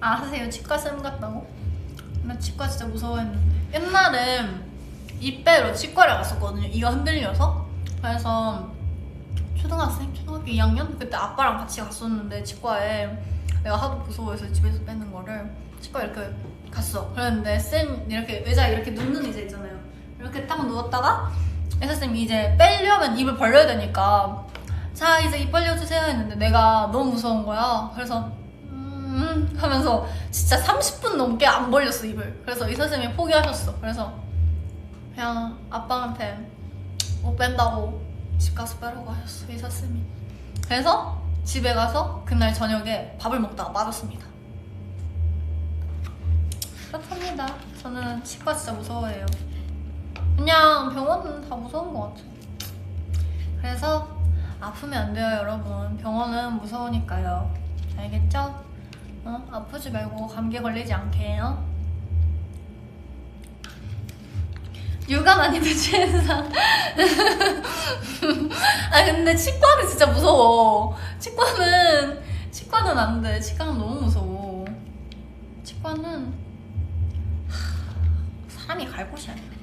아세요? 치과 쌤 같다고? 나 치과 진짜 무서워했는데 옛날엔 이빼로 치과를 갔었거든요 이가 흔들려서 그래서 초등학생? 초등학교 2학년? 그때 아빠랑 같이 갔었는데 치과에 내가 하도 무서워해서 집에서 빼는 거를 치과 이렇게 갔어 그랬는데 쌤 이렇게 의자에 이렇게 눕는 의자 있잖아요 이렇게 딱 누웠다가 의사쌤이 이제 빼려면 입을 벌려야 되니까 자 이제 입 벌려주세요 했는데 내가 너무 무서운 거야 그래서 음 하면서 진짜 30분 넘게 안 벌렸어 입을. 그래서 의사쌤이 포기하셨어. 그래서 그냥 아빠한테 못 뺀다고 집 가서 빼라고 하셨어 의사쌤이. 그래서 집에 가서 그날 저녁에 밥을 먹다가 빠졌습니다. 그렇답니다. 저는 치과 진짜 무서워해요. 그냥 병원은 다 무서운 것 같아요. 그래서 아프면 안 돼요 여러분. 병원은 무서우니까요. 알겠죠? 어? 아프지 말고 감기 걸리지 않게요. 육아 아니면 최상 아 근데 치과는 진짜 무서워. 치과는 치과는 안돼. 치과는 너무 무서워. 치과는 하, 사람이 갈 곳이 아니야